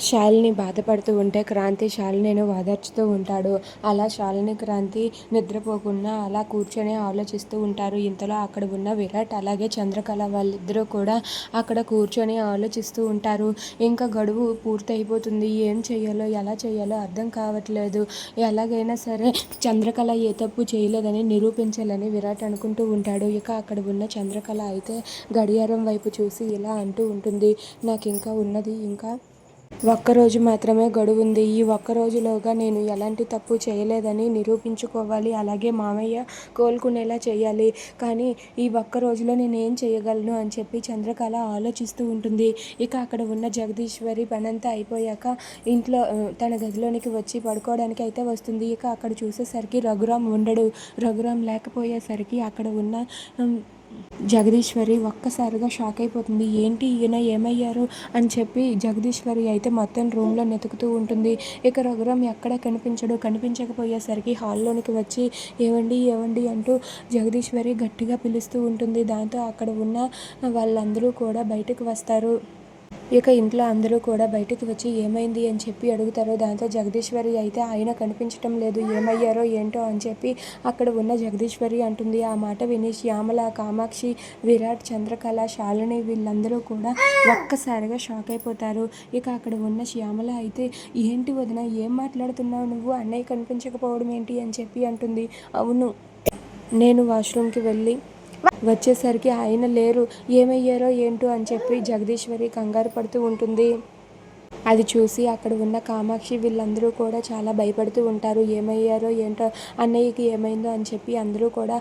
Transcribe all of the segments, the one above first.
శాలిని బాధపడుతూ ఉంటే క్రాంతి శాలినిను వాదార్చుతూ ఉంటాడు. అలా శాలిని క్రాంతి నిద్రపోకుండా అలా కూర్చొని ఆలోచిస్తూ ఉంటారు. ఇంతలో అక్కడ ఉన్న విరాట్ అలాగే చంద్రకళ వాళ్ళిద్దరూ కూడా అక్కడ కూర్చొని ఆలోచిస్తూ ఉంటారు. ఇంకా గడువు పూర్తయిపోతుంది. ఏం చేయాలో ఎలా చేయాలో అర్థం కావట్లేదు. ఎలాగైనా సరే చంద్రకళ ఏ తప్పు చేయలేదని నిరూపించాలని విరాట్ అనుకుంటూ ఉంటాడు. ఇక అక్కడ ఉన్న చంద్రకళ అయితే గడియారం వైపు చూసి ఇలా అంటూ ఉంటుంది. నాకు ఇంకా ఉన్నది ఇంకా ఒక్కరోజు మాత్రమే గడువు ఉంది ఈ ఒక్క రోజులోగా నేను ఎలాంటి తప్పు చేయలేదని నిరూపించుకోవాలి. అలాగే మామయ్య కోలుకునేలా చేయాలి. కానీ ఈ ఒక్క రోజులో నేను ఏం చేయగలను అని చెప్పి చంద్రకళ ఆలోచిస్తూ ఉంటుంది. ఇక అక్కడ ఉన్న జగదీశ్వరి పనంతా అయిపోయాక ఇంట్లో తన గదిలోనికి వచ్చి పడుకోవడానికి అయితే వస్తుంది. ఇక అక్కడ చూసేసరికి రఘురామ్ ఉండడు. రఘురామ్ లేకపోయేసరికి అక్కడ ఉన్న జగదీశ్వరి ఒక్కసారిగా షాక్ అయిపోతుంది. ఏంటి ఈయన ఏమయ్యారు? అని చెప్పి జగదీశ్వరి అయితే మొత్తం రూమ్లో వెతుకుతూ ఉంటుంది. ఇక రఘురామ్ ఎక్కడ కనిపించడు. కనిపించకపోయేసరికి హాల్లోనికి వచ్చి ఏవండి ఏవండి? అంటూ జగదీశ్వరి గట్టిగా పిలుస్తూ ఉంటుంది. దాంతో అక్కడ ఉన్న వాళ్ళందరూ కూడా బయటకు వస్తారు. ఇక ఇంట్లో అందరూ కూడా బయటికి వచ్చి ఏమైంది అని చెప్పి అడుగుతారు. దాంతో జగదీశ్వరి అయితే ఆయన కనిపించటం లేదు ఏమయ్యారో ఏంటో అని చెప్పి అక్కడ ఉన్న జగదీశ్వరి అంటుంది. ఆ మాట విని శ్యామల కామాక్షి విరాట్ చంద్రకళ శాలిని వీళ్ళందరూ కూడా ఒక్కసారిగా షాక్ అయిపోతారు. ఇక అక్కడ ఉన్న శ్యామల అయితే ఏంటి వదిన ఏం మాట్లాడుతున్నావు నువ్వు? అన్నయ్య కనిపించకపోవడం ఏంటి? అని చెప్పి అంటుంది. అవును నేను వాష్రూమ్కి వెళ్ళి వచ్చేసరికి ఆయన లేరు. ఏమయ్యారో ఏంటో అని చెప్పి జగదీశ్వరి కంగారు పడుతూ ఉంటుంది. అది చూసి అక్కడ ఉన్న కామాక్షి వీళ్ళందరూ కూడా చాలా భయపడుతూ ఉంటారు. ఏమయ్యారో ఏంటో అన్నయ్యకి ఏమైందో అని చెప్పి అందరూ కూడా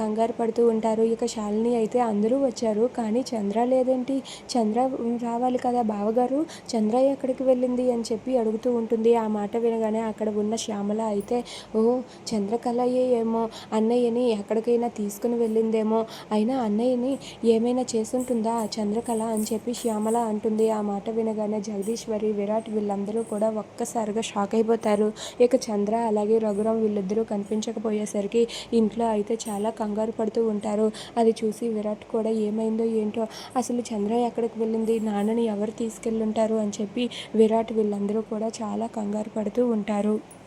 కంగారు పడుతూ ఉంటారు. ఇక శాలిని అయితే అందరూ వచ్చారు. కానీ చంద్ర లేదేంటి? చంద్ర రావాలి కదా బావగారు? చంద్ర ఎక్కడికి వెళ్ళింది అని చెప్పి అడుగుతూ ఉంటుంది. ఆ మాట వినగానే అక్కడ ఉన్న శ్యామల అయితే ఓ చంద్రకళయే ఏమో? అన్నయ్యని ఎక్కడికైనా తీసుకుని వెళ్ళిందేమో? అయినా అన్నయ్యని ఏమైనా చేసుంటుందా ఆ చంద్రకళ అని చెప్పి శ్యామల అంటుంది. ఆ మాట వినగానే జగదీశ్వర్ విరాట్ వీళ్ళందరూ కూడా ఒక్కసారిగా షాక్ అయిపోతారు. ఇక చంద్ర అలాగే రఘురాం వీళ్ళిద్దరూ కనిపించకపోయేసరికి ఇంట్లో అయితే చాలా కంగారు పడుతూ ఉంటారు. అది చూసి విరాట్ కూడా ఏమైందో ఏంటో అసలు చంద్ర ఎక్కడికి వెళ్ళింది నాన్నని ఎవరు తీసుకెళ్ళుంటారు అని చెప్పి విరాట్ వీళ్ళందరూ కూడా చాలా కంగారు పడుతూ ఉంటారు.